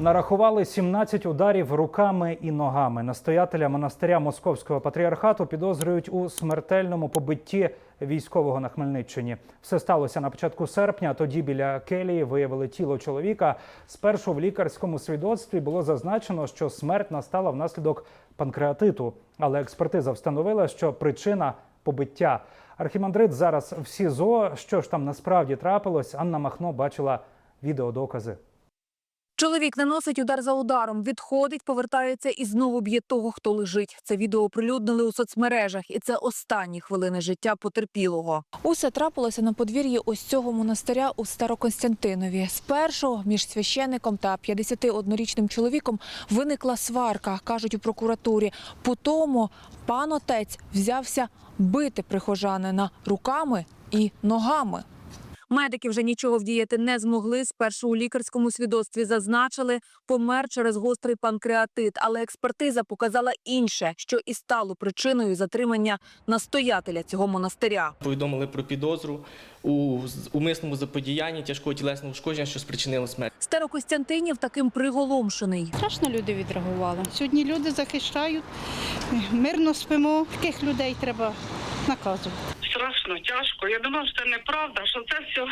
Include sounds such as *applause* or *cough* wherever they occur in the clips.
Нарахували 17 ударів руками і ногами. Настоятеля монастиря Московського патріархату підозрюють у смертельному побитті військового на Хмельниччині. Все сталося на початку серпня. Тоді біля келії виявили тіло чоловіка. Спершу в лікарському свідоцтві було зазначено, що смерть настала внаслідок панкреатиту, але експертиза встановила, що причина побиття. Архімандрит зараз в СІЗО. Що ж там насправді трапилось? Анна Махно бачила відеодокази. Чоловік наносить удар за ударом, відходить, повертається і знову б'є того, хто лежить. Це відео оприлюднили у соцмережах, і це останні хвилини життя потерпілого. Усе трапилося на подвір'ї ось цього монастиря у Староконстянтинові. Спершу між священником та 51-річним чоловіком виникла сварка, кажуть у прокуратурі. Потому пан отець взявся бити прихожанина руками і ногами. Медики вже нічого вдіяти не змогли. Спершу у лікарському свідоцтві зазначили, помер через гострий панкреатит, але експертиза показала інше, що і стало причиною затримання настоятеля цього монастиря. Повідомили про підозру у умисному заподіянні тяжкого тілесного ушкодження, що спричинило смерть. Старокостянтинів таким приголомшений. Страшно люди відреагували. Сьогодні люди захищають, мирно спимо. Таких людей треба наказувати. Страшно, тяжко. Я думала, що це неправда, що це все,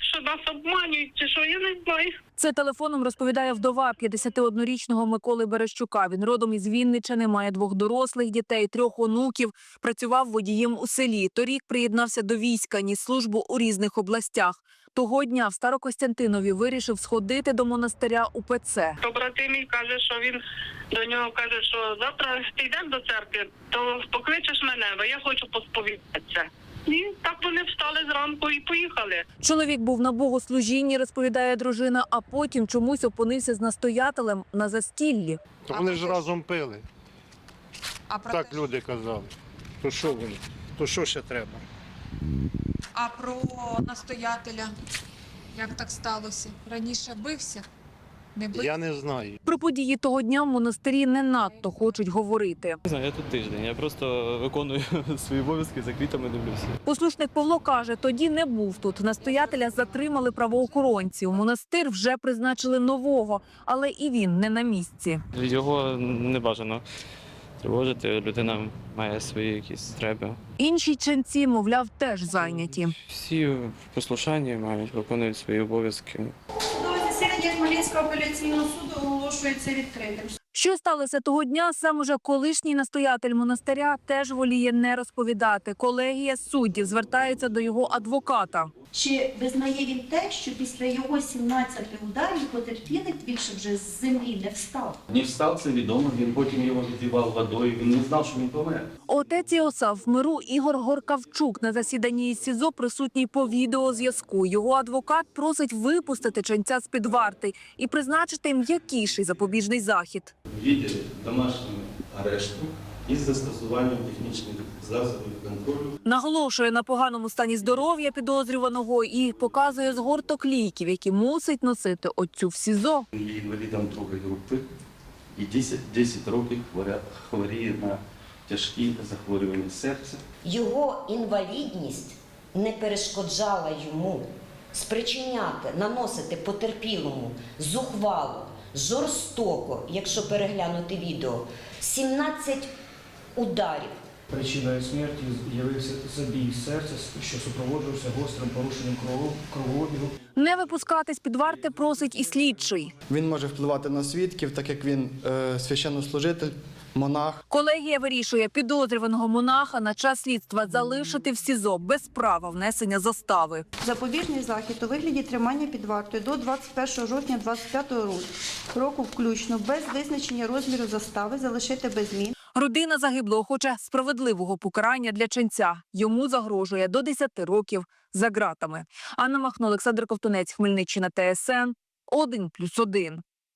що нас обманюють, чи що я не знаю. Це телефоном розповідає вдова 51-річного Миколи Берещука. Він родом із Вінничини, має двох дорослих дітей, трьох онуків. Працював водієм у селі. Торік приєднався до війська, ніс службу у різних областях. Того дня в Старокостянтинові вирішив сходити до монастиря УПЦ. Побратим мій каже, що він до нього каже, що завтра ти йдемо до церкви, то покличеш мене, бо я хочу посповідатися. І так вони встали зранку і поїхали. Чоловік був на богослужінні, розповідає дружина, а потім чомусь опинився з настоятелем на застіллі. То вони ж разом пили. А про, Так люди казали. То що вони? То що ще треба? а про настоятеля як так сталося? Раніше бився? Я не знаю. Про події того дня в монастирі не надто хочуть говорити. Не знаю, я тут тиждень. Я просто виконую *laughs* свої обов'язки, за квітами дивлюся. Послушник Павло каже, тоді не був тут. Настоятеля затримали правоохоронці. У монастир вже призначили нового, але і він не на місці. Його не бажано тривожити. Людина має свої якісь треба. Інші ченці, мовляв, теж зайняті. Всі в послушанні мають виконують свої обов'язки. Засідання Хмельницького апеляційного суду оголошується відкритим. Що сталося того дня, сам уже колишній настоятель монастиря теж воліє не розповідати. Колегія суддів звертається до його адвоката. Чи визнає він те, що після його 17 ударів потерпілий більше вже з землі не встав? Не встав, це відомо, він потім його віддівав водою, він не знав, що він помер. Отець Іосаф в миру Ігор Горкавчук на засіданні із СІЗО присутній по відеозв'язку. Його адвокат просить випустити ченця з-під варти і призначити м'якіший запобіжний захід. Відділ домашнього арешту із застосуванням технічних засобів контролю Наголошує на поганому стані здоров'я підозрюваного і показує згорток ліків, які мусить носити отцю в СІЗО. Він є інвалідом другої групи і 10, 10 років хворіє на тяжкі захворювання серця. Його інвалідність не перешкоджала йому спричиняти, наносити потерпілому зухвало, жорстоко, якщо переглянути відео, 17 ударів. Причиною смерті з'явився забій серця, що супроводжувався гострим порушенням кровообігу. Не випускати з-під варти просить і слідчий. Він може впливати на свідків, так як він е, священнослужитель, монах. Колегія вирішує підозрюваного монаха на час слідства залишити в СІЗО без права внесення застави. Запобіжний захід у вигляді тримання під вартою до 21 жовтня 25 року включно без визначення розміру застави залишити без змін. Родина загиблого хоче справедливого покарання для ченця. Йому загрожує до 10 років за ґратами. Анна Махно, Олександр Ковтунець, Хмельниччина, ТСН 1+,1.